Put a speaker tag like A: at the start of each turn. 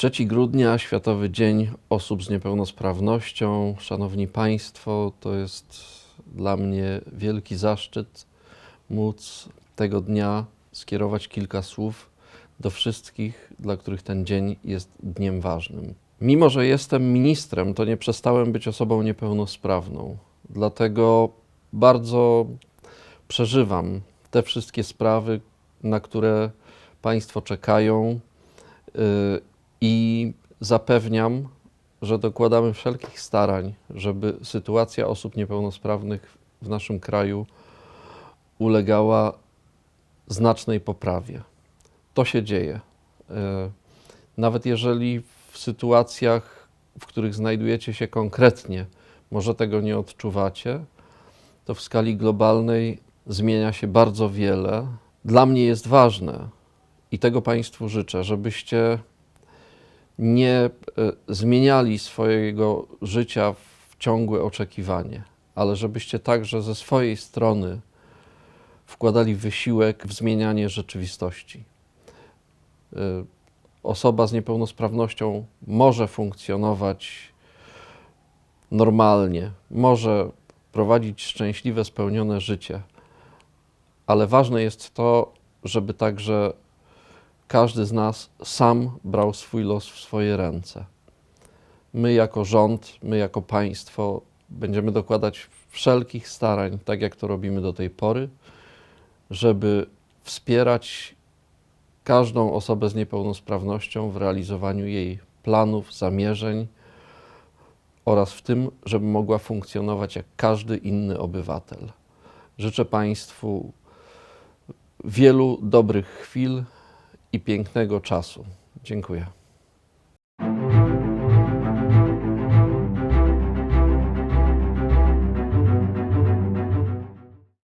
A: 3 grudnia, Światowy Dzień Osób z Niepełnosprawnością. Szanowni Państwo, to jest dla mnie wielki zaszczyt móc tego dnia skierować kilka słów do wszystkich, dla których ten dzień jest dniem ważnym. Mimo, że jestem ministrem, to nie przestałem być osobą niepełnosprawną. Dlatego bardzo przeżywam te wszystkie sprawy, na które Państwo czekają yy, i zapewniam, że dokładamy wszelkich starań, żeby sytuacja osób niepełnosprawnych w naszym kraju ulegała znacznej poprawie. To się dzieje. Yy, Nawet jeżeli w sytuacjach, w których znajdujecie się konkretnie, może tego nie odczuwacie, to w skali globalnej zmienia się bardzo wiele. Dla mnie jest ważne i tego Państwu życzę, żebyście nie e, zmieniali swojego życia w ciągłe oczekiwanie, ale żebyście także ze swojej strony wkładali wysiłek w zmienianie rzeczywistości. E, Osoba z niepełnosprawnością może funkcjonować normalnie, może prowadzić szczęśliwe, spełnione życie, ale ważne jest to, żeby także każdy z nas sam brał swój los w swoje ręce. My, jako rząd, my, jako państwo, będziemy dokładać wszelkich starań, tak jak to robimy do tej pory, żeby wspierać każdą osobę z niepełnosprawnością w realizowaniu jej planów, zamierzeń oraz w tym, żeby mogła funkcjonować jak każdy inny obywatel. Życzę Państwu wielu dobrych chwil i pięknego czasu. Dziękuję.